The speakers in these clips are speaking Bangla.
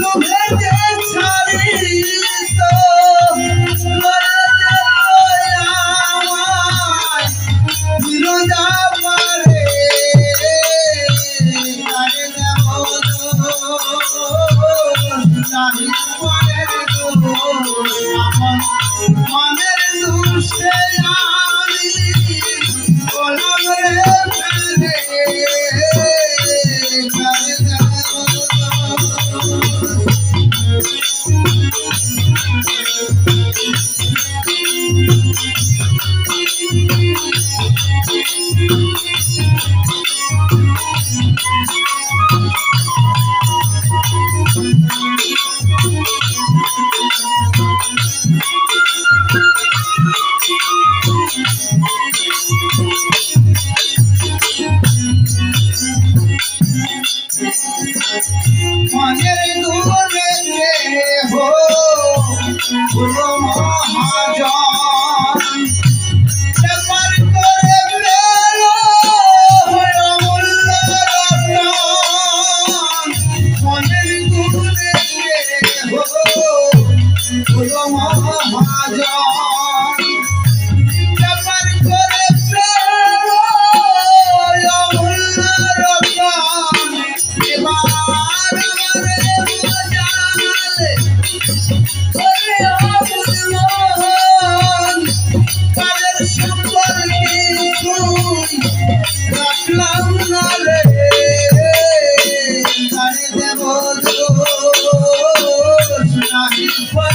লোভে Roma.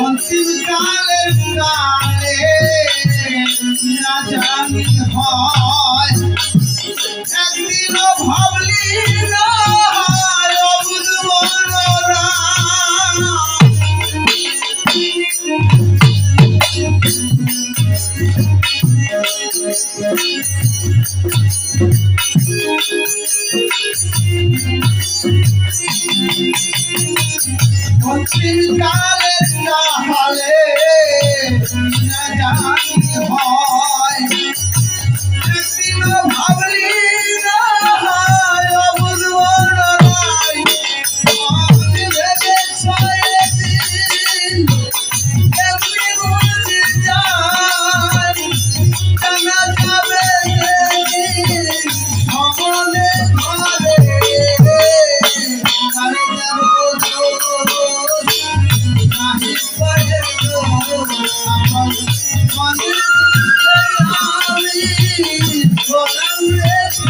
অন্তিমকালের কালে না জানি হয় একদিন ভাবলি না Thank you. চিন্তা না হলে জানি হয়